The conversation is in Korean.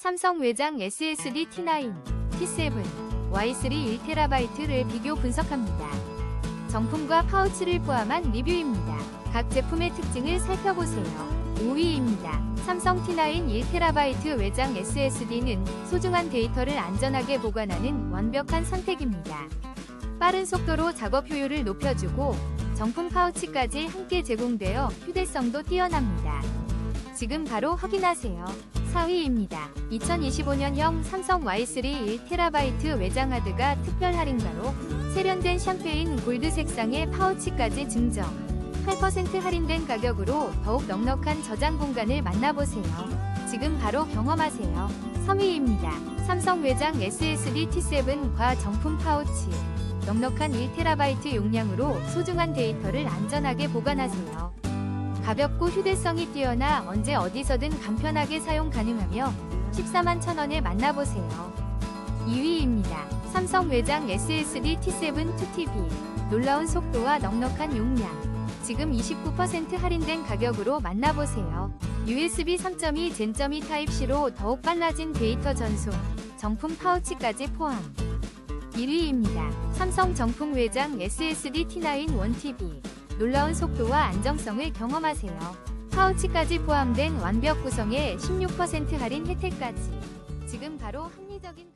삼성 외장 SSD T9, T7, Y3 1TB를 비교 분석합니다. 정품과 파우치를 포함한 리뷰입니다. 각 제품의 특징을 살펴보세요. 5위입니다. 삼성 T9 1TB 외장 SSD는 소중한 데이터를 안전하게 보관하는 완벽한 선택입니다. 빠른 속도로 작업 효율을 높여주고 정품 파우치까지 함께 제공되어 휴대성도 뛰어납니다. 지금 바로 확인하세요. 4위입니다. 2025년형 삼성 Y3 1TB 외장 하드가 특별 할인가로 세련된 샴페인 골드 색상의 파우치까지 증정. 8% 할인된 가격으로 더욱 넉넉한 저장 공간을 만나보세요. 지금 바로 경험하세요. 3위입니다. 삼성 외장 SSD T7과 정품 파우치. 넉넉한 1TB 용량으로 소중한 데이터를 안전하게 보관하세요. 가볍고 휴대성이 뛰어나 언제 어디서든 간편하게 사용 가능하며 14만 천원에 만나보세요. 2위입니다. 삼성 외장 SSD T7 2TB 놀라운 속도와 넉넉한 용량 지금 29% 할인된 가격으로 만나보세요. USB 3.2 젠.2 타입C로 더욱 빨라진 데이터 전송 정품 파우치까지 포함 1위입니다. 삼성 정품 외장 SSD T9 1TB 놀라운 속도와 안정성을 경험하세요. 파우치까지 포함된 완벽 구성에 16% 할인 혜택까지. 지금 바로 합리적인